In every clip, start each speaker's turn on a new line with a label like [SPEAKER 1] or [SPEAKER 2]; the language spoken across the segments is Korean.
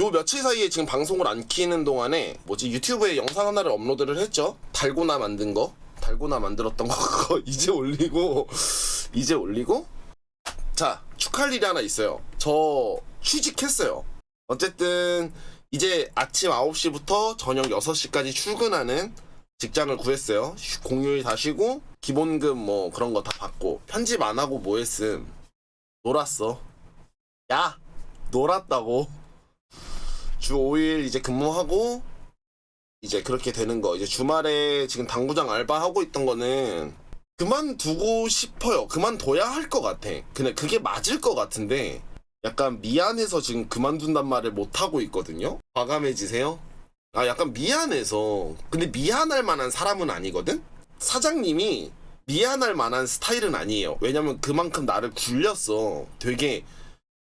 [SPEAKER 1] 요 며칠 사이에 지금 방송을 안 키는 동안에 뭐지 유튜브에 영상 하나를 업로드를 했죠. 달고나 만든 거, 달고나 만들었던 거 그거 이제 올리고 이제 올리고 자 축하할 일이 하나 있어요. 저 취직했어요. 어쨌든 이제 아침 9시부터 저녁 6시까지 출근하는 직장을 구했어요. 쉬- 공휴일 다 쉬고 기본급 뭐 그런 거 다 받고 편집 안 하고 뭐 했음 놀았어. 야 놀았다고. 주 5일 이제 근무하고 이제 그렇게 되는 거. 이제 주말에 지금 당구장 알바 하고 있던 거는 그만두고 싶어요. 그만둬야 할 것 같아. 근데 그게 맞을 것 같은데 약간 미안해서 지금 그만둔단 말을 못 하고 있거든요. 과감해지세요. 아 약간 미안해서 근데 미안할 만한 사람은 아니거든. 사장님이 미안할 만한 스타일은 아니에요. 왜냐면 그만큼 나를 굴렸어. 되게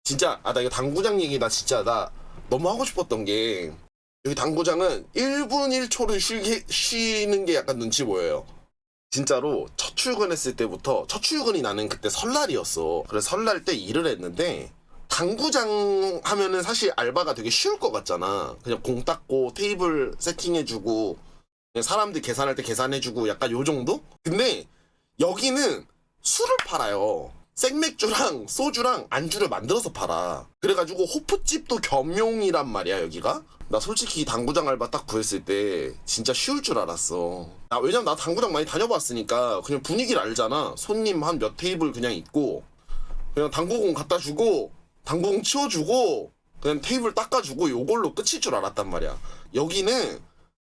[SPEAKER 1] 진짜 아 나 이거 당구장 얘기 나 진짜 나 너무 하고 싶었던 게 여기 당구장은 1분 1초를 쉬게, 쉬는 게 약간 눈치 보여요. 진짜로 첫 출근했을 때부터 첫 출근이 나는 그때 설날이었어. 그래서 설날 때 일을 했는데 당구장 하면은 사실 알바가 되게 쉬울 것 같잖아. 그냥 공 닦고 테이블 세팅해주고 사람들 계산할 때 계산해주고 약간 요 정도? 근데 여기는 술을 팔아요. 생맥주랑 소주랑 안주를 만들어서 팔아. 그래가지고 호프집도 겸용이란 말이야 여기가. 나 솔직히 당구장 알바 딱 구했을 때 진짜 쉬울 줄 알았어. 나 왜냐면 나 당구장 많이 다녀봤으니까 그냥 분위기를 알잖아. 손님 한 몇 테이블 그냥 있고 그냥 당구공 갖다 주고 당구공 치워주고 그냥 테이블 닦아주고 요걸로 끝일 줄 알았단 말이야. 여기는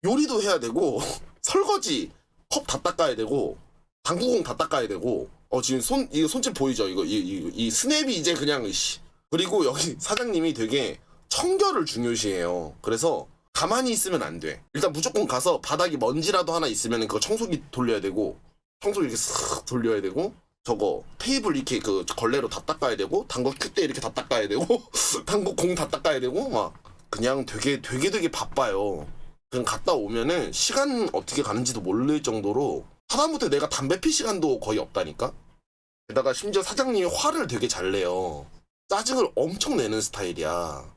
[SPEAKER 1] 요리도 해야 되고 설거지 컵 다 닦아야 되고 당구공 다 닦아야 되고 어 지금 손 이거 손짓 보이죠? 이거 이, 이, 이 스냅이 이제 그냥 씨. 그리고 여기 사장님이 되게 청결을 중요시해요. 그래서 가만히 있으면 안 돼. 일단 무조건 가서 바닥에 먼지라도 하나 있으면 그거 청소기 돌려야 되고 청소기 이렇게 싹 돌려야 되고 저거 테이블 이렇게 그 걸레로 다 닦아야 되고 당구 큐대 이렇게 다 닦아야 되고 당구 공 다 닦아야 되고 막 그냥 되게 되게 되게 바빠요. 그냥 갔다 오면은 시간 어떻게 가는지도 모를 정도로 하다못해 내가 담배 피 시간도 거의 없다니까? 게다가 심지어 사장님이 화를 되게 잘 내요. 짜증을 엄청 내는 스타일이야.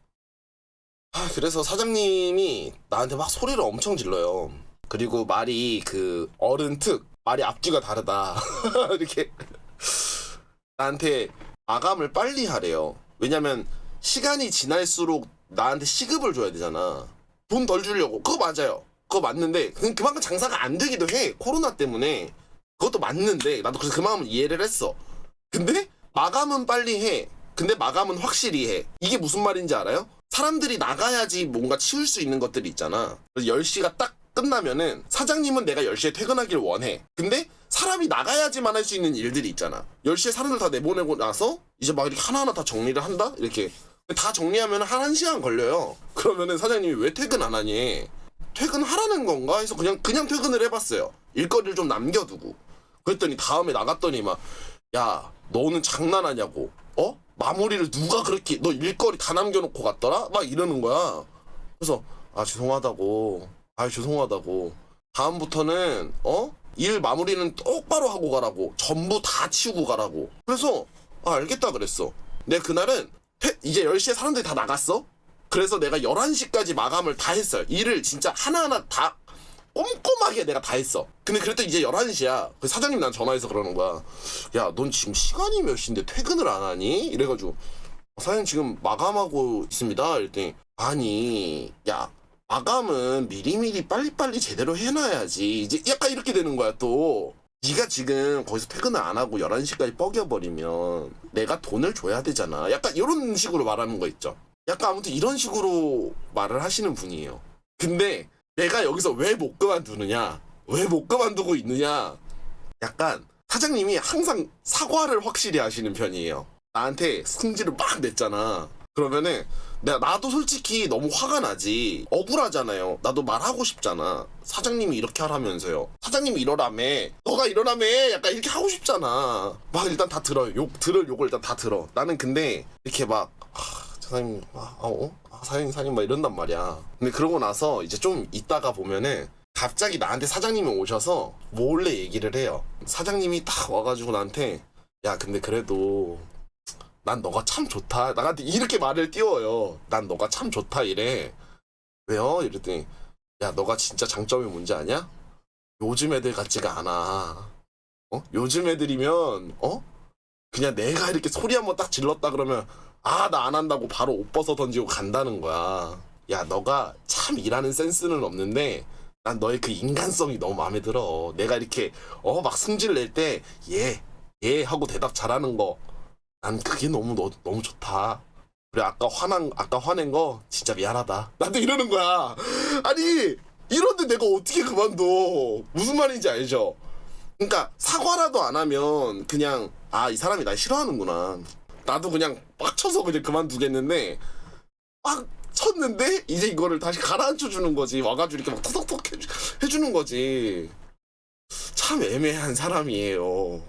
[SPEAKER 1] 아, 그래서 사장님이 나한테 막 소리를 엄청 질러요. 그리고 말이 그 어른 특, 말이 앞뒤가 다르다. 이렇게 나한테 마감을 빨리 하래요. 왜냐면 시간이 지날수록 나한테 시급을 줘야 되잖아. 돈 덜 주려고. 그거 맞아요. 그거 맞는데 그- 그만큼 장사가 안 되기도 해. 코로나 때문에. 그것도 맞는데 나도 그래서 그 마음을 이해를 했어. 근데 마감은 빨리 해. 근데 마감은 확실히 해. 이게 무슨 말인지 알아요? 사람들이 나가야지 뭔가 치울 수 있는 것들이 있잖아. 그래서 10시가 딱 끝나면은 사장님은 내가 10시에 퇴근하길 원해. 근데 사람이 나가야지만 할 수 있는 일들이 있잖아. 10시에 사람들 다 내보내고 나서 이제 막 이렇게 하나하나 다 정리를 한다? 이렇게. 다 정리하면 한 1시간 걸려요. 그러면은 사장님이 왜 퇴근 안 하니? 퇴근하라는 건가 해서 그냥 그냥 퇴근을 해봤어요. 일거리를 좀 남겨두고. 그랬더니 다음에 나갔더니 막 야 너는 장난하냐고 어 마무리를 누가 그렇게 너 일거리 다 남겨놓고 갔더라 막 이러는 거야. 그래서 아 죄송하다고 아 죄송하다고 다음부터는 어 일 마무리는 똑바로 하고 가라고 전부 다 치우고 가라고. 그래서 아 알겠다 그랬어. 내가 그날은 퇴- 이제 10시에 사람들이 다 나갔어. 그래서 내가 11시까지 마감을 다 했어요. 일을 진짜 하나하나 다 꼼꼼하게 내가 다 했어. 근데 그랬더니 이제 11시야. 그 사장님 난 전화해서 그러는 거야. 야, 넌 지금 시간이 몇 시인데 퇴근을 안 하니? 이래가지고, 사장님 지금 마감하고 있습니다. 이랬더니, 아니, 야, 마감은 미리미리 빨리빨리 제대로 해놔야지. 이제 약간 이렇게 되는 거야, 또. 네가 지금 거기서 퇴근을 안 하고 11시까지 뻐겨버리면 내가 돈을 줘야 되잖아. 약간 이런 식으로 말하는 거 있죠. 약간 아무튼 이런 식으로 말을 하시는 분이에요. 근데 내가 여기서 왜 못 그만두느냐? 왜 못 그만두고 있느냐? 약간 사장님이 항상 사과를 확실히 하시는 편이에요. 나한테 승질을 막 냈잖아. 그러면은 내가 나도 솔직히 너무 화가 나지. 억울하잖아요. 나도 말하고 싶잖아. 사장님이 이렇게 하라면서요. 사장님이 이러라며. 너가 이러라며. 약간 이렇게 하고 싶잖아. 막 일단 다 들어요. 욕 들을 욕을 일단 다 들어. 나는 근데 이렇게 막 하, 사장님, 아, 어? 아, 사장님, 사장님, 막 이런단 말이야. 근데 그러고 나서 이제 좀 있다가 보면은 갑자기 나한테 사장님이 오셔서 몰래 얘기를 해요. 사장님이 딱 와가지고 나한테, 야, 근데 그래도 난 너가 참 좋다. 나한테 이렇게 말을 띄워요. 난 너가 참 좋다 이래. 왜요? 이랬더니 야 너가 진짜 장점이 뭔지 아냐? 요즘 애들 같지가 않아. 어? 요즘 애들이면 어? 그냥 내가 이렇게 소리 한번 딱 질렀다 그러면 아 나 안 한다고 바로 옷 벗어 던지고 간다는 거야. 야 너가 참 일하는 센스는 없는데 난 너의 그 인간성이 너무 마음에 들어. 내가 이렇게 어 막 승질 낼 때 예, 예 하고 대답 잘하는 거. 난 그게 너무 너, 너무 좋다. 그래 아까 화난 아까 화낸 거 진짜 미안하다. 나도 이러는 거야. 아니 이런데 내가 어떻게 그만둬? 무슨 말인지 알죠? 그러니까 사과라도 안 하면 그냥 아 이 사람이 날 싫어하는구나. 나도 그냥 빡 쳐서 그냥 그만두겠는데 막 쳤는데 이제 이거를 다시 가라앉혀 주는 거지. 와가지고 이렇게 막 톡톡톡 해주, 해주는 거지. 참 애매한 사람이에요.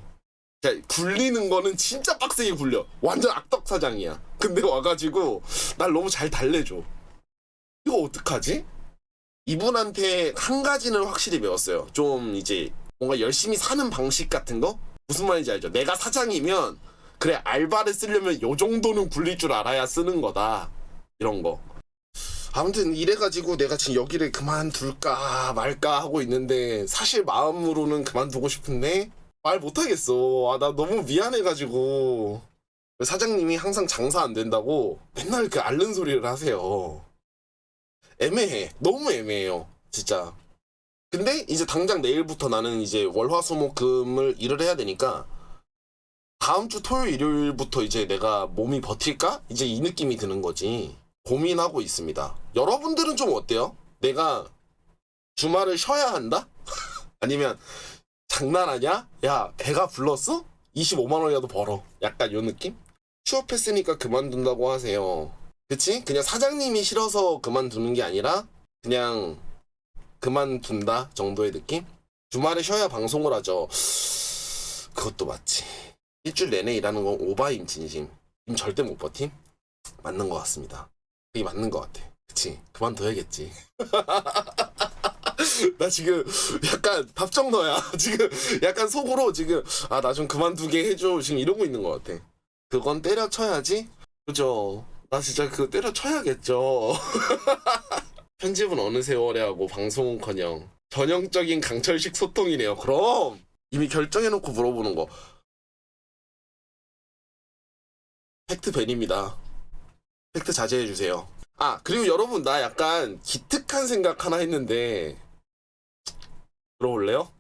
[SPEAKER 1] 굴리는 거는 진짜 빡세게 굴려. 완전 악덕 사장이야. 근데 와가지고 날 너무 잘 달래줘. 이거 어떡하지? 이분한테 한 가지는 확실히 배웠어요. 좀 이제 뭔가 열심히 사는 방식 같은 거? 무슨 말인지 알죠? 내가 사장이면 그래 알바를 쓰려면 요 정도는 굴릴 줄 알아야 쓰는 거다. 이런 거. 아무튼 이래가지고 내가 지금 여기를 그만둘까 말까 하고 있는데 사실 마음으로는 그만두고 싶은데 말 못하겠어. 아, 나 너무 미안해가지고. 사장님이 항상 장사 안 된다고 맨날 그 앓는 소리를 하세요. 애매해. 너무 애매해요. 진짜. 근데 이제 당장 내일부터 나는 이제 월화수목금을 일을 해야 되니까 다음 주 토요일 일요일부터 이제 내가 몸이 버틸까? 이제 이 느낌이 드는 거지. 고민하고 있습니다. 여러분들은 좀 어때요? 내가 주말을 쉬어야 한다? 아니면 장난하냐? 야, 배가 불렀어? 25만 원이라도 벌어. 약간 요 느낌? 취업했으니까 그만둔다고 하세요. 그치? 그냥 사장님이 싫어서 그만두는 게 아니라 그냥 그만둔다 정도의 느낌? 주말에 쉬어야 방송을 하죠. 그것도 맞지. 일주일 내내 일하는 건 오바임 진심. 님 절대 못 버팀? 맞는 것 같습니다. 그게 맞는 것 같아. 그치? 그만둬야겠지. 나 지금 약간 답정 너야. 지금 약간 속으로 지금 아 나 좀 그만두게 해줘. 지금 이러고 있는 것 같아. 그건 때려쳐야지. 그죠? 나 진짜 그거 때려쳐야겠죠. 편집은 어느 세월에 하고 방송은커녕 전형적인 강철식 소통이네요. 그럼 이미 결정해놓고 물어보는 거. 팩트 벤입니다. 팩트 자제해 주세요. 아 그리고 여러분 나 약간 기특한 생각 하나 했는데 들어볼래요?